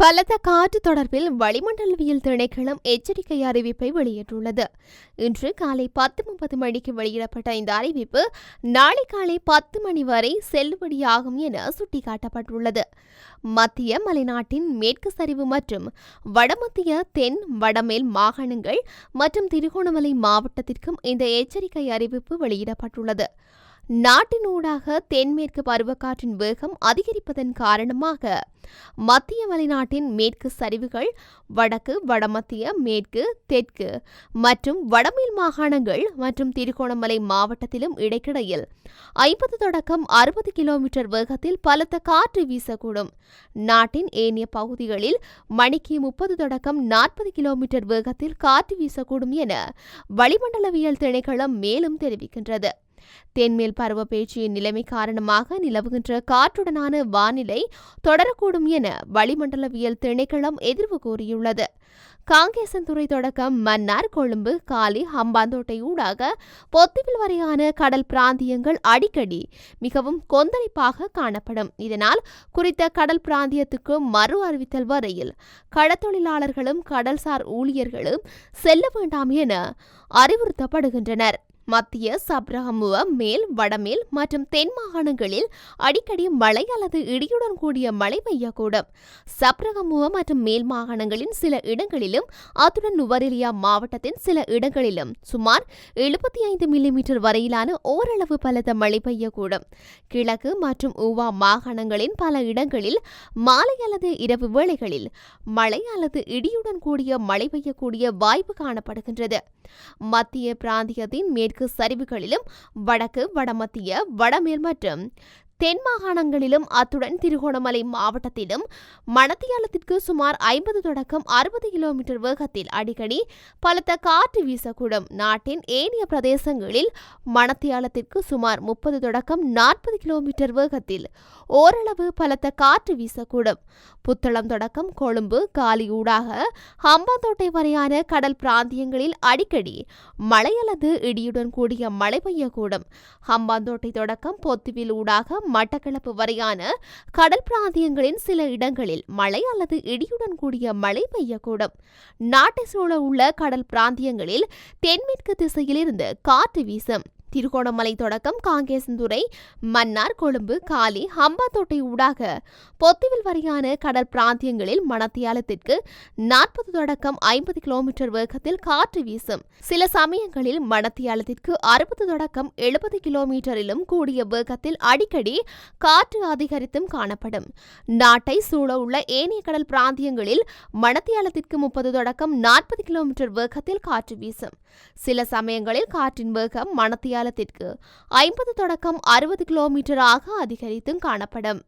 பலத்த காற்று தொடர்பில் வளிமண்டலவியல் திணைக்களம் எச்சரிக்கை அறிவிப்பை வெளியிட்டுள்ளது. இன்று காலை பத்து முப்பது மணிக்கு வெளியிடப்பட்ட இந்த அறிவிப்பு நாளை காலை பத்து மணி வரை செல்லுபடியாகும் என சுட்டிக்காட்டப்பட்டுள்ளது. மத்திய மலைநாட்டின் மேற்கு சரிவு மற்றும் வடமத்திய தென் வடமேல் மாகாணங்கள் மற்றும் திருகோணமலை மாவட்டத்திற்கும் இந்த எச்சரிக்கை அறிவிப்பு வெளியிடப்பட்டுள்ளது. நாட்டினூடாக தென்மேற்கு பருவக்காற்றின் வேகம் அதிகரிப்பதன் காரணமாக மத்திய மலைநாட்டின் மேற்கு சரிவுகள் வடக்கு வடமத்திய மேற்கு தெற்கு மற்றும் வடமேல் மாகாணங்கள் மற்றும் திருகோணமலை மாவட்டத்திலும் இடைக்கிடையில் ஐம்பது தொடக்கம் அறுபது கிலோமீட்டர் வேகத்தில் பலத்த காற்று வீசக்கூடும். நாட்டின் ஏனைய பகுதிகளில் மணிக்கு முப்பது தொடக்கம் நாற்பது கிலோமீட்டர் வேகத்தில் காற்று வீசக்கூடும் என வளிமண்டலவியல் திணைக்களம் மேலும் தெரிவிக்கின்றது. தென்மேல் பருவ பேச்சியின் நிலைமை காரணமாக நிலவுகின்ற காற்றுடனான வானிலை தொடரக்கூடும் என வளிமண்டலவியல் திணைக்களம் எதிர்வு கூறியுள்ளது. காங்கேசன்துறை தொடக்கம் மன்னார் கொழும்பு காலி ஹம்பாந்தோட்டை ஊடாக பொத்துவில் வரையான கடல் பிராந்தியங்கள் அடிக்கடி மிகவும் கொந்தளிப்பாக காணப்படும். இதனால் குறித்த கடல் பிராந்தியத்துக்கு மறு அறிவித்தல் வரையில் கடத்தொழிலாளர்களும் கடல்சார் ஊழியர்களும் செல்ல வேண்டாம் என அறிவுறுத்தப்படுகின்றனர். மத்திய சப்ரஹமுவ மேல் வடமேல் மற்றும் தென் மாகாணங்களில் அடிக்கடி மழை அல்லது இடியுடன் கூடிய மழை பெய்யக்கூடும். சப்ரஹமுவ மற்றும் மேல் மாகாணங்களின் சில இடங்களிலும் அத்துடன் நுவரெலியா மாவட்டத்தின் சில இடங்களிலும் சுமார் எழுபத்தி ஐந்து மில்லிமீட்டர் வரையிலான ஓரளவு பலத்த மழை பெய்யக்கூடும். கிழக்கு மற்றும் ஊவா மாகாணங்களின் பல இடங்களில் மாலை அல்லது இரவு வேளைகளில் மழை அல்லது இடியுடன் கூடிய மழை பெய்யக்கூடிய வாய்ப்பு காணப்படுகின்றது. மத்திய பிராந்தியத்தின் மேற்கு சரிவுகளிலும் வடக்கு வடமத்திய வடமேல் மற்றும் தென் மாகாணங்களிலும் அத்துடன் திருகோணமலை மாவட்டத்திலும் மணத்தியாலத்திற்கு சுமார் ஐம்பது தொடக்கம் அறுபது கிலோமீட்டர் வேகத்தில் அடிக்கடி பலத்த காற்று வீசக்கூடும். நாட்டின் ஏனைய பிரதேசங்களில் மணத்தியாலத்திற்கு சுமார் முப்பது தொடக்கம் நாற்பது கிலோமீட்டர் வேகத்தில் ஓரளவு பலத்த காற்று வீசக்கூடும். புத்தளம் தொடக்கம் கொழும்பு காலி ஊடாக ஹம்பாந்தோட்டை வரையான கடல் பிராந்தியங்களில் அடிக்கடி மழை அல்லது இடியுடன் கூடிய மழை பெய்யக்கூடும். ஹம்பாந்தோட்டை தொடக்கம் பொத்துவில் ஊடாக மட்டக்களப்பு வரையான கடல் பிராந்தியங்களின் சில இடங்களில் மழை அல்லது இடியுடன் கூடிய மழை பெய்யக்கூடும். நாட்டை சூழ உள்ள கடல் பிராந்தியங்களில் தென்மேற்கு திசையிலிருந்து காற்று வீசும். திருகோணமலை தொடக்கம் காங்கேசந்துறை மன்னார் கொழும்பு காலி ஹம்பாத்தோட்டை ஊடாக பொத்துவில் வரையான கடல் பிராந்தியங்களில் மணத்தியாலத்திற்கு நாற்பது தொடக்கம் ஐம்பது கிலோமீட்டர் வேகத்தில் காற்று வீசும். சில சமயங்களில் மணத்தியாலத்திற்கு அறுபது தொடக்கம் எழுபது கிலோமீட்டரிலும் கூடிய வேகத்தில் அடிக்கடி காற்று அதிகரித்தும் காணப்படும். நாட்டை சூழ உள்ள ஏனைய கடல் பிராந்தியங்களில் மணத்தியாலத்திற்கு முப்பது தொடக்கம் நாற்பது கிலோமீட்டர் வேகத்தில் காற்று வீசும். சில சமயங்களில் காற்றின் வேகம் அடையாளத்திற்கு ஐம்பது தொடக்கம் அறுபது கிலோமீட்டராக அதிகரித்தும் காணப்படும்.